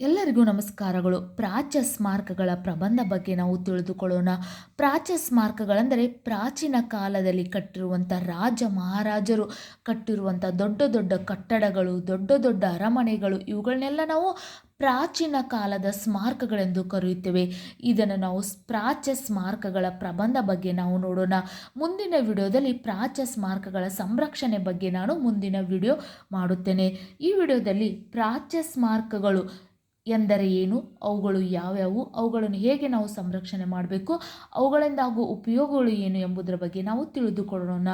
ಎಲ್ಲರಿಗೂ ನಮಸ್ಕಾರಗಳು. ಪ್ರಾಚ್ಯ ಸ್ಮಾರಕಗಳ ಪ್ರಬಂಧ ಬಗ್ಗೆ ನಾವು ತಿಳಿದುಕೊಳ್ಳೋಣ. ಪ್ರಾಚ್ಯ ಸ್ಮಾರಕಗಳೆಂದರೆ ಪ್ರಾಚೀನ ಕಾಲದಲ್ಲಿ ಕಟ್ಟಿರುವಂಥ ರಾಜ ಮಹಾರಾಜರು ಕಟ್ಟಿರುವಂಥ ದೊಡ್ಡ ದೊಡ್ಡ ಕಟ್ಟಡಗಳು, ದೊಡ್ಡ ದೊಡ್ಡ ಅರಮನೆಗಳು, ಇವುಗಳನ್ನೆಲ್ಲ ನಾವು ಪ್ರಾಚೀನ ಕಾಲದ ಸ್ಮಾರಕಗಳೆಂದು ಕರೆಯುತ್ತೇವೆ. ಇದನ್ನು ನಾವು ಪ್ರಾಚ್ಯ ಸ್ಮಾರಕಗಳ ಪ್ರಬಂಧ ಬಗ್ಗೆ ನಾವು ನೋಡೋಣ. ಮುಂದಿನ ವಿಡಿಯೋದಲ್ಲಿ ಪ್ರಾಚ್ಯ ಸ್ಮಾರಕಗಳ ಸಂರಕ್ಷಣೆ ಬಗ್ಗೆ ನಾನು ಮುಂದಿನ ವಿಡಿಯೋ ಮಾಡುತ್ತೇನೆ. ಈ ವಿಡಿಯೋದಲ್ಲಿ ಪ್ರಾಚ್ಯ ಸ್ಮಾರಕಗಳು ಎಂದರೆ ಏನು? ಅವುಗಳು ಯಾವ್ಯಾವು? ಅವುಗಳನ್ನು ಹೇಗೆ ನಾವು ಸಂರಕ್ಷಣೆ ಮಾಡಬೇಕು? ಅವುಗಳಿಂದ ಆಗುವ ಉಪಯೋಗಗಳು ಏನು ಎಂಬುದರ ಬಗ್ಗೆ ನಾವು ತಿಳಿದುಕೊಳ್ಳೋಣ.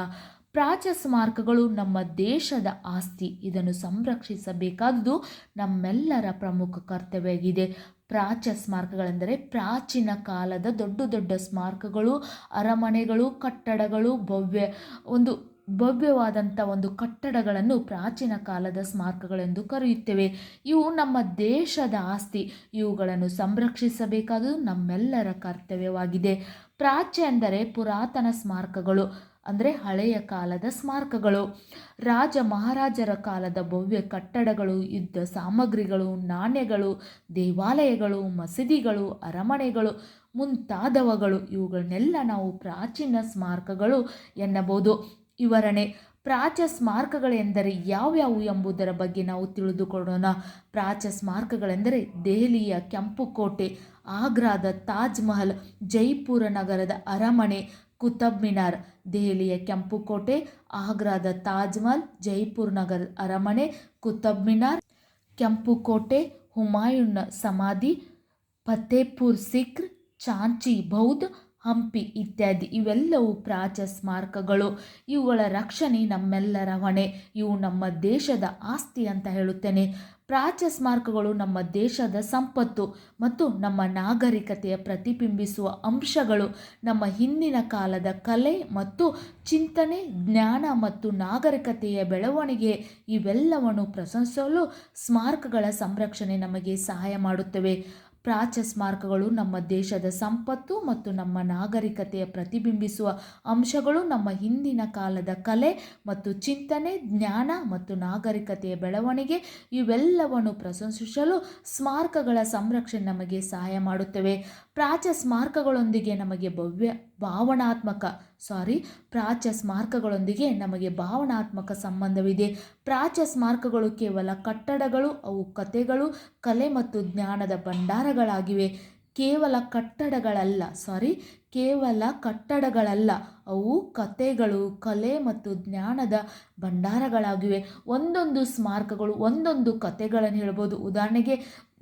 ಪ್ರಾಚ್ಯ ಸ್ಮಾರಕಗಳು ನಮ್ಮ ದೇಶದ ಆಸ್ತಿ. ಇದನ್ನು ಸಂರಕ್ಷಿಸಬೇಕಾದ್ದು ನಮ್ಮೆಲ್ಲರ ಪ್ರಮುಖ ಕರ್ತವ್ಯವಾಗಿದೆ. ಪ್ರಾಚ್ಯ ಸ್ಮಾರಕಗಳೆಂದರೆ ಪ್ರಾಚೀನ ಕಾಲದ ದೊಡ್ಡ ದೊಡ್ಡ ಸ್ಮಾರಕಗಳು, ಅರಮನೆಗಳು, ಕಟ್ಟಡಗಳು, ಭವ್ಯ ಒಂದು ಭವ್ಯವಾದಂಥ ಒಂದು ಕಟ್ಟಡಗಳನ್ನು ಪ್ರಾಚೀನ ಕಾಲದ ಸ್ಮಾರಕಗಳೆಂದು ಕರೆಯುತ್ತೇವೆ. ಇವು ನಮ್ಮ ದೇಶದ ಆಸ್ತಿ. ಇವುಗಳನ್ನು ಸಂರಕ್ಷಿಸಬೇಕಾದುದು ನಮ್ಮೆಲ್ಲರ ಕರ್ತವ್ಯವಾಗಿದೆ. ಪ್ರಾಚ್ಯ ಎಂದರೆ ಪುರಾತನ ಸ್ಮಾರಕಗಳು, ಅಂದರೆ ಹಳೆಯ ಕಾಲದ ಸ್ಮಾರಕಗಳು. ರಾಜ ಮಹಾರಾಜರ ಕಾಲದ ಭವ್ಯ ಕಟ್ಟಡಗಳು, ಯುದ್ಧ ಸಾಮಗ್ರಿಗಳು, ನಾಣ್ಯಗಳು, ದೇವಾಲಯಗಳು, ಮಸೀದಿಗಳು, ಅರಮನೆಗಳು ಮುಂತಾದವುಗಳು. ಇವುಗಳನ್ನೆಲ್ಲ ನಾವು ಪ್ರಾಚೀನ ಸ್ಮಾರಕಗಳು ಎನ್ನಬಹುದು. ವಿವರಣೆ. ಪ್ರಾಚ್ಯ ಸ್ಮಾರಕಗಳೆಂದರೆ ಯಾವ್ಯಾವು ಎಂಬುದರ ಬಗ್ಗೆ ನಾವು ತಿಳಿದುಕೊಳ್ಳೋಣ. ಪ್ರಾಚ್ಯ ಸ್ಮಾರಕಗಳೆಂದರೆ ದೆಹಲಿಯ ಕೆಂಪು ಕೋಟೆ ಆಗ್ರಾದ ತಾಜ್ ಮಹಲ್, ಜೈಪುರ ನಗರದ ಅರಮನೆ, ಕುತಬ್ ಮಿನಾರ್. ದೆಹಲಿಯ ಕೆಂಪು ಕೋಟೆ ಆಗ್ರಾದ ತಾಜ್ ಮಹಲ್, ಜೈಪುರ್ ನಗರ ಅರಮನೆ, ಕುತಬ್ ಮಿನಾರ್. ಕೆಂಪು ಕೋಟೆ ಹುಮಾಯೂನ್ ಸಮಾಧಿ, ಫತೇಪುರ್ ಸಿಕ್ರ್ ಚಾಂಚಿ ಬೌದ್ಧ ಹಂಪಿ ಇತ್ಯಾದಿ ಇವೆಲ್ಲವೂ ಪ್ರಾಚ್ಯ ಸ್ಮಾರಕಗಳು. ಇವುಗಳ ರಕ್ಷಣೆ ನಮ್ಮೆಲ್ಲರ ಹೊಣೆ. ಇವು ನಮ್ಮ ದೇಶದ ಆಸ್ತಿ ಅಂತ ಹೇಳುತ್ತೇನೆ. ಪ್ರಾಚ್ಯ ಸ್ಮಾರಕಗಳು ನಮ್ಮ ದೇಶದ ಸಂಪತ್ತು ಮತ್ತು ನಮ್ಮ ನಾಗರಿಕತೆಯ ಪ್ರತಿಬಿಂಬಿಸುವ ಅಂಶಗಳು. ನಮ್ಮ ಹಿಂದಿನ ಕಾಲದ ಕಲೆ ಮತ್ತು ಚಿಂತನೆ, ಜ್ಞಾನ ಮತ್ತು ನಾಗರಿಕತೆಯ ಬೆಳವಣಿಗೆ ಇವೆಲ್ಲವನ್ನು ಪ್ರಶಂಸಲು ಸ್ಮಾರಕಗಳ ಸಂರಕ್ಷಣೆ ನಮಗೆ ಸಹಾಯ ಮಾಡುತ್ತವೆ. ಪ್ರಾಚ್ಯ ಸ್ಮಾರಕಗಳು ನಮ್ಮ ದೇಶದ ಸಂಪತ್ತು ಮತ್ತು ನಮ್ಮ ನಾಗರಿಕತೆಯ ಪ್ರತಿಬಿಂಬಿಸುವ ಅಂಶಗಳು ನಮ್ಮ ಹಿಂದಿನ ಕಾಲದ ಕಲೆ ಮತ್ತು ಚಿಂತನೆ, ಜ್ಞಾನ ಮತ್ತು ನಾಗರಿಕತೆಯ ಬೆಳವಣಿಗೆ ಇವೆಲ್ಲವನ್ನು ಪ್ರಶಂಸಿಸಲು ಸ್ಮಾರಕಗಳ ಸಂರಕ್ಷಣೆ ನಮಗೆ ಸಹಾಯ ಮಾಡುತ್ತವೆ. ಪ್ರಾಚ್ಯ ಸ್ಮಾರಕಗಳೊಂದಿಗೆ ನಮಗೆ ಭವ್ಯ ಭಾವನಾತ್ಮಕ ಸಾರಿ ಪ್ರಾಚ್ಯ ಸ್ಮಾರಕಗಳೊಂದಿಗೆ ನಮಗೆ ಭಾವನಾತ್ಮಕ ಸಂಬಂಧವಿದೆ. ಪ್ರಾಚ್ಯ ಸ್ಮಾರಕಗಳು ಕೇವಲ ಕಟ್ಟಡಗಳು, ಅವು ಕಥೆಗಳು ಕಲೆ ಮತ್ತು ಜ್ಞಾನದ ಭಂಡಾರಗಳಾಗಿವೆ. ಕೇವಲ ಕಟ್ಟಡಗಳಲ್ಲ ಸಾರಿ ಕೇವಲ ಕಟ್ಟಡಗಳಲ್ಲ. ಅವು ಕಥೆಗಳು, ಕಲೆ ಮತ್ತು ಜ್ಞಾನದ ಭಂಡಾರಗಳಾಗಿವೆ. ಒಂದೊಂದು ಸ್ಮಾರಕಗಳು, ಒಂದೊಂದು ಕಥೆಗಳನ್ನು ಹೇಳ್ಬೋದು. ಉದಾಹರಣೆಗೆ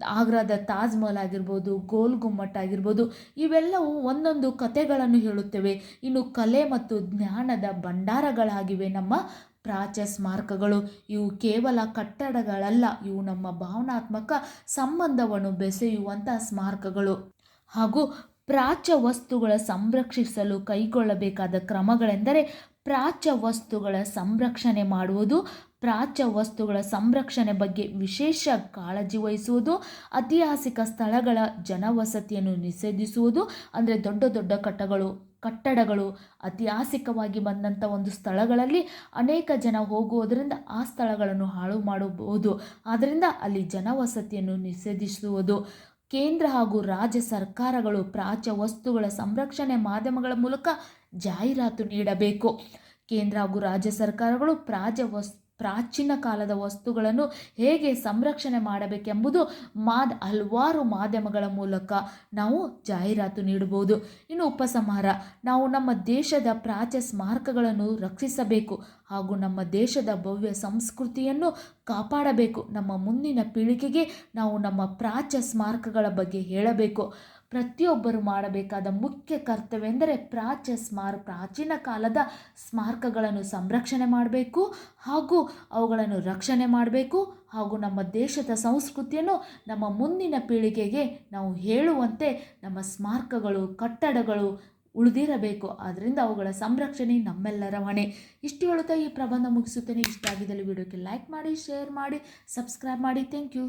ಆಗ್ರಾದ ತಾಜ್ ಮಹಲ್ ಆಗಿರ್ಬೋದು, ಗೋಲ್ ಗುಮ್ಮಟ್ ಆಗಿರ್ಬೋದು, ಇವೆಲ್ಲವೂ ಒಂದೊಂದು ಕಥೆಗಳನ್ನು ಹೇಳುತ್ತವೆ. ಇನ್ನು ಕಲೆ ಮತ್ತು ಜ್ಞಾನದ ಭಂಡಾರಗಳಾಗಿವೆ ನಮ್ಮ ಪ್ರಾಚ್ಯ ಸ್ಮಾರಕಗಳು ಇವು ಕೇವಲ ಕಟ್ಟಡಗಳಲ್ಲ ಇವು ನಮ್ಮ ಭಾವನಾತ್ಮಕ ಸಂಬಂಧವನ್ನು ಬೆಸೆಯುವಂಥ ಸ್ಮಾರಕಗಳು. ಹಾಗೂ ಪ್ರಾಚ್ಯ ವಸ್ತುಗಳ ಸಂರಕ್ಷಿಸಲು ಕೈಗೊಳ್ಳಬೇಕಾದ ಕ್ರಮಗಳೆಂದರೆ ಪ್ರಾಚ್ಯ ವಸ್ತುಗಳ ಸಂರಕ್ಷಣೆ ಮಾಡುವುದು ಪ್ರಾಚ್ಯ ವಸ್ತುಗಳ ಸಂರಕ್ಷಣೆ ಬಗ್ಗೆ ವಿಶೇಷ ಕಾಳಜಿ ವಹಿಸುವುದು, ಐತಿಹಾಸಿಕ ಸ್ಥಳಗಳ ಜನವಸತಿಯನ್ನು ನಿಷೇಧಿಸುವುದು, ಅಂದರೆ ದೊಡ್ಡ ದೊಡ್ಡ ಕಟ್ಟಗಳು, ಕಟ್ಟಡಗಳು ಐತಿಹಾಸಿಕವಾಗಿ ಬಂದಂಥ ಒಂದು ಸ್ಥಳಗಳಲ್ಲಿ ಅನೇಕ ಜನ ಹೋಗುವುದರಿಂದ ಆ ಸ್ಥಳಗಳನ್ನು ಹಾಳು ಮಾಡಬಹುದು ಆದ್ದರಿಂದ ಅಲ್ಲಿ ಜನವಸತಿಯನ್ನು ನಿಷೇಧಿಸುವುದು. ಕೇಂದ್ರ ಹಾಗೂ ರಾಜ್ಯ ಸರ್ಕಾರಗಳು ಪ್ರಾಚ್ಯ ವಸ್ತುಗಳ ಸಂರಕ್ಷಣೆ ಮಾಧ್ಯಮಗಳ ಮೂಲಕ ಜಾಹೀರಾತು ನೀಡಬೇಕು. ಕೇಂದ್ರ ಹಾಗೂ ರಾಜ್ಯ ಸರ್ಕಾರಗಳು ಪ್ರಾಚ್ಯ ವಸ್ ಪ್ರಾಚೀನ ಕಾಲದ ವಸ್ತುಗಳನ್ನು ಹೇಗೆ ಸಂರಕ್ಷಣೆ ಮಾಡಬೇಕೆಂಬುದು ಮಾದ್ ಹಲವಾರು ಮಾಧ್ಯಮಗಳ ಮೂಲಕ ನಾವು ಜಾಹೀರಾತು ನೀಡಬಹುದು. ಇನ್ನು ಉಪಸಂಹಾರ, ನಾವು ನಮ್ಮ ದೇಶದ ಪ್ರಾಚ್ಯ ಸ್ಮಾರಕಗಳನ್ನು ರಕ್ಷಿಸಬೇಕು ಹಾಗೂ ನಮ್ಮ ದೇಶದ ಭವ್ಯ ಸಂಸ್ಕೃತಿಯನ್ನು ಕಾಪಾಡಬೇಕು. ನಮ್ಮ ಮುಂದಿನ ಪೀಳಿಗೆಗೆ ನಾವು ನಮ್ಮ ಪ್ರಾಚ್ಯ ಸ್ಮಾರಕಗಳ ಬಗ್ಗೆ ಹೇಳಬೇಕು. ಪ್ರತಿಯೊಬ್ಬರು ಮಾಡಬೇಕಾದ ಮುಖ್ಯ ಕರ್ತವ್ಯ ಎಂದರೆ ಪ್ರಾಚ್ಯ ಸ್ಮಾರ, ಪ್ರಾಚೀನ ಕಾಲದ ಸ್ಮಾರಕಗಳನ್ನು ಸಂರಕ್ಷಣೆ ಮಾಡಬೇಕು ಹಾಗೂ ಅವುಗಳನ್ನು ರಕ್ಷಣೆ ಮಾಡಬೇಕು ಹಾಗೂ ನಮ್ಮ ದೇಶದ ಸಂಸ್ಕೃತಿಯನ್ನು ನಮ್ಮ ಮುಂದಿನ ಪೀಳಿಗೆಗೆ ನಾವು ಹೇಳುವಂತೆ ನಮ್ಮ ಸ್ಮಾರಕಗಳು, ಕಟ್ಟಡಗಳು ಉಳಿದಿರಬೇಕು. ಆದ್ದರಿಂದ ಅವುಗಳ ಸಂರಕ್ಷಣೆ ನಮ್ಮೆಲ್ಲರ ಹೊಣೆ. ಇಷ್ಟು ಹೇಳುತ್ತಾ ಈ ಪ್ರಬಂಧ ಮುಗಿಸುತ್ತೇನೆ. ಇಷ್ಟ ಆಗಿದ್ದಲ್ಲಿ ವಿಡಿಯೋಕ್ಕೆ ಲೈಕ್ ಮಾಡಿ ಶೇರ್ ಮಾಡಿ ಸಬ್ಸ್ಕ್ರೈಬ್ ಮಾಡಿ. Thank you